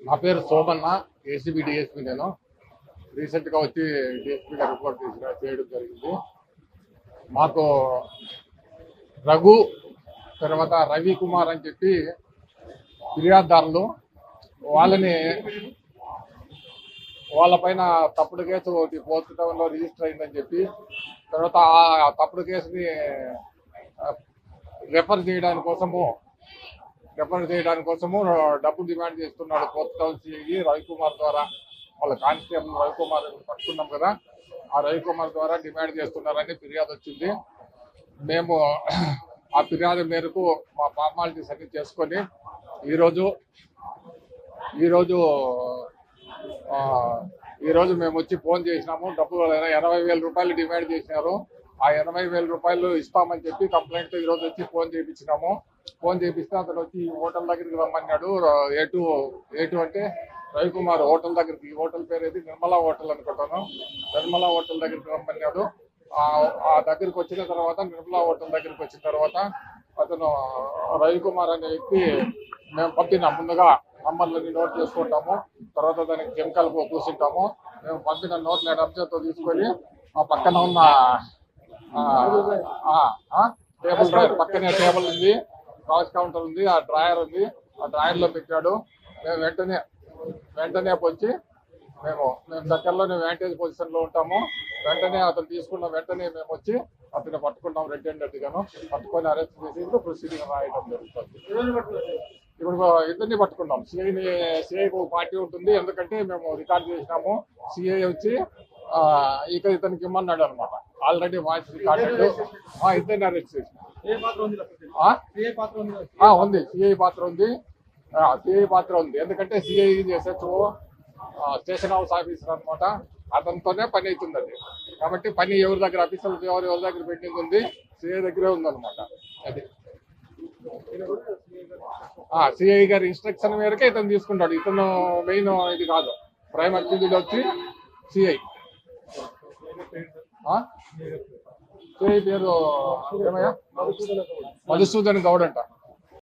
నా పేరు Somanna ACB DSP నేను. రీసెంట్గా వచ్చి డిఎస్పీ రిపోర్ట్ చేసిన చేయడం జరిగింది. మాకు రఘు తర్వాత రవి కుమార్ అని చెప్పి ఫిర్యాదుదారులు వాళ్ళని వాళ్ళపైన తప్పుడు కేసు ఒకటి పోస్ట్ టౌన్లో రిజిస్టర్ అయిందని చెప్పి తర్వాత ఆ తప్పుడు కేసుని రెఫర్ చేయడానికి కోసము రెఫర్ చేయడానికి కోసము డబ్బు డిమాండ్ చేస్తున్నాడు పోస్ట్ కౌన్సిల్ రవికుమార్ ద్వారా. వాళ్ళ కానిస్టేబుల్ రవికుమార్ పట్టుకున్నాం కదా. ఆ రవికుమార్ ద్వారా డిమాండ్ చేస్తున్నారని ఫిర్యాదు వచ్చింది. మేము ఆ ఫిర్యాదు మేరకు మా ఫార్మాలిటీస్ అన్ని చేసుకొని ఈరోజు ఈరోజు ఈరోజు మేము వచ్చి ఫోన్ చేసినాము. డబ్బులు ఎనభై వేల రూపాయలు డిమాండ్ చేసినారు. ఆ ఎనభై వేల రూపాయలు ఇస్తామని చెప్పి కంప్లైంట్ ఈ రోజు వచ్చి ఫోన్ చేయించినాము ఫోన్ చేపిస్తే అతను వచ్చి ఈ హోటల్ దగ్గరికి రమ్మన్నాడు. ఏటు ఏటు అంటే రవికుమార్ హోటల్ దగ్గరికి. హోటల్ పేరు ఏది నిర్మలా హోటల్ అనుకుంటాను. నిర్మలా హోటల్ దగ్గరికి రమ్మన్నాడు. ఆ దగ్గరికి వచ్చిన తర్వాత నిర్మలా హోటల్ దగ్గరికి వచ్చిన తర్వాత అతను రవికుమార్ అనే వ్యక్తి మేము పంపిన. ముందుగా నంబర్లని నోట్ చేసుకుంటాము. తర్వాత దానికి కెమికల్ పూసింటాము మేము పంపిన నోట్ల అబ్జర్తో తీసుకొని ఆ పక్కన ఉన్న టేబుల్ డ్రాయర్ పక్కనే టేబుల్ ఉంది. క్రాస్ కౌంటర్ ఉంది ఆ డ్రాయర్ ఉంది. ఆ డ్రాయర్లో పెట్టాడు. మేము వెంటనే వెంటనే వచ్చి మేము మేము దగ్గరలోనే వ్యాంటేజ్ పొజిషన్లో ఉంటాము. వెంటనే అతను తీసుకున్న వెంటనే మేము వచ్చి అతన్ని పట్టుకున్నాం రెడ్ హ్యాండెడ్ గాను. పట్టుకొని అరెస్ట్ చేసి ఇప్పుడు ప్రొసీడింగ్ రాయడం జరుగుతుంది. ఇప్పుడు ఇద్దరిని పట్టుకున్నాం. సిఐని సిఐ పార్టీ ఉంటుంది. ఎందుకంటే మేము రికార్డ్ చేసినాము. సిఐ వచ్చి ఆ, ఇక ఇతనికి ఇమ్మన్నాడు అనమాట. Already voice recorded. ఇద్దరిని అరెస్ట్ చేసినాం. ఉంది ఆ? ఉంది ఆ, ఉంది. సిఐ పాత్ర ఉంది. సిఐ పాత్ర ఉంది. ఎందుకంటే CI SHO station house officer అనమాట అతనితోనే పని అవుతుంది అది. కాబట్టి పని ఎవరి దగ్గర ఆఫీసర్లు ఎవరు ఎవరి దగ్గర పెండింగ్ ఉంది? సిఐ దగ్గరే ఉందన్నమాట. అది. సిఐ గారి ఇన్స్ట్రక్షన్ మేరకే ఇతను తీసుకుంటాడు. ఇతను మెయిన్ ఇది కాదు. ప్రైమ్ అక్యూజ్డ్ వచ్చి సిఐ పేరు ఏమయ్యా? మధుసూదన్ గౌడ్ అంట.